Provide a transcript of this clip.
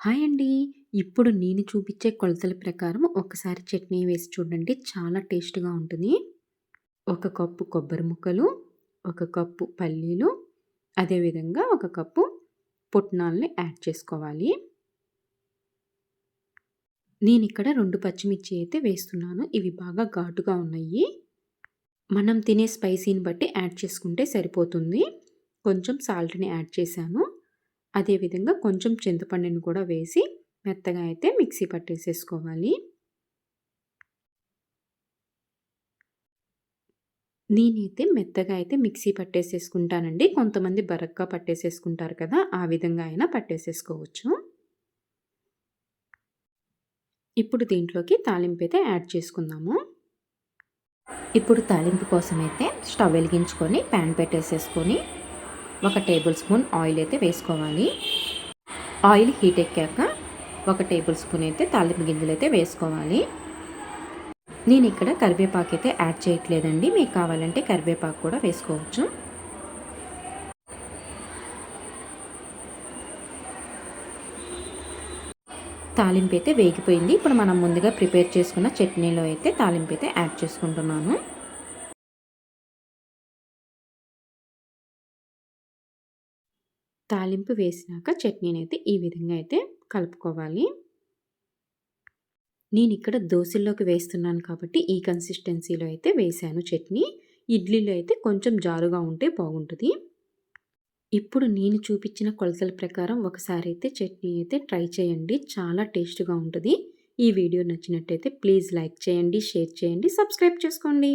Hi అండి. ఇప్పుడు నేను చూపించే కొలతల ప్రకారం ఒకసారి చట్నీ వేసి చూడండి. చాలా టేస్ట్‌గా ఉంటుంది. ఒక కప్పు కొబ్బరి ముక్కలు, ఒక కప్పు పల్లీలు, అదేవిధంగా ఒక కప్పు పుట్నాలని యాడ్ చేసుకోవాలి. నేను ఇక్కడ రెండు పచ్చిమిర్చి అయితే వేస్తున్నాను. ఇవి బాగా ఘాటుగా ఉన్నాయి. మనం తినే స్పైసీని బట్టి యాడ్ చేసుకుంటే సరిపోతుంది. కొంచెం సాల్ట్‌ని యాడ్ చేశాను. అదేవిధంగా కొంచెం చింతపండుని కూడా వేసి మెత్తగా అయితే మిక్సీ పట్టేసేసుకోవాలి. నేనైతే మెత్తగా అయితే మిక్సీ పట్టేసేసుకుంటానండి. కొంతమంది బరక్గా పట్టేసేసుకుంటారు కదా! ఆ విధంగా అయినా పట్టేసేసుకోవచ్చు. ఇప్పుడు దీంట్లోకి తాలింపు అయితే యాడ్ చేసుకుందాము. ఇప్పుడు తాలింపు కోసమైతే స్టవ్ వెలిగించుకొని ప్యాన్ పెట్టేసేసుకొని ఒక టేబుల్ స్పూన్ ఆయిల్ అయితే వేసుకోవాలి. ఆయిల్ హీట్ ఎక్కాక ఒక టేబుల్ స్పూన్ అయితే తాలింపు గింజలు అయితే వేసుకోవాలి. నేను ఇక్కడ కరివేపాకు అయితే యాడ్ చేయట్లేదండి. మీకు కావాలంటే కరివేపాకు కూడా వేసుకోవచ్చు. తాలింపు అయితే వేగిపోయింది. ఇప్పుడు మనం ముందుగా ప్రిపేర్ చేసుకున్న చట్నీలో అయితే తాలింపు అయితే యాడ్ చేసుకుంటున్నాను. తాలింపు వేసినాక చట్నీని అయితే ఈ విధంగా అయితే కలుపుకోవాలి. నేను ఇక్కడ దోశల్లోకి వేస్తున్నాను కాబట్టి ఈ కన్సిస్టెన్సీలో అయితే వేసాను చట్నీ. ఇడ్లీలో అయితే కొంచెం జారుగా ఉంటే బాగుంటుంది. ఇప్పుడు నేను చూపించిన కొలతల ప్రకారం ఒకసారి అయితే చట్నీ అయితే ట్రై చేయండి. చాలా టేస్ట్‌గా ఉంటుంది ఈ వీడియో నచ్చినట్టయితే ప్లీజ్ లైక్ చేయండి, షేర్ చేయండి, సబ్స్క్రైబ్ చేసుకోండి.